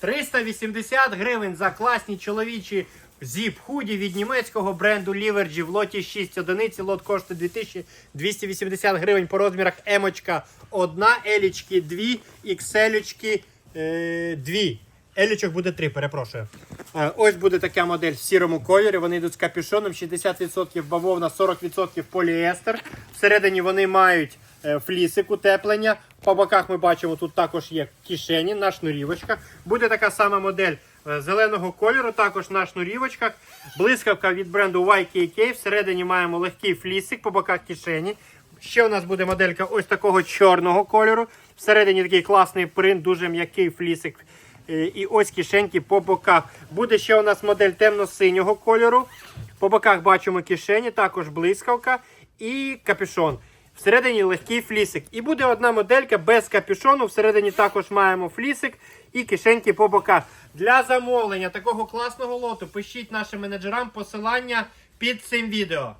380 гривень за класні чоловічі зіп худі від німецького бренду Ліверджі в лоті 6 одиниці. Лот коштує 2280 гривень по розмірах емочка 1, елічки 2, ікселечки 2. Елічок буде 3, перепрошую. Е, Ось буде така модель в сірому кольорі. Вони йдуть з капюшоном, 60% бавовна, 40% поліестер. Всередині вони мають е, флісик утеплення. По боках ми бачимо, тут також є кишені на шнурівочках. Буде така сама модель е, зеленого кольору, також на шнурівочках. Блискавка від бренду YKK. Всередині маємо легкий флісик, по боках кишені. Ще у нас буде моделька ось такого чорного кольору. Всередині такий класний принт, дуже м'який флісик. Е, І ось кишеньки по боках. Буде ще у нас модель темно-синього кольору. По боках бачимо кишені, також блискавка і капюшон. Всередині легкий флісик. І буде одна моделька без капюшону. Всередині також маємо флісик і кишеньки по боках. Для замовлення такого класного лоту пишіть нашим менеджерам посилання під цим відео.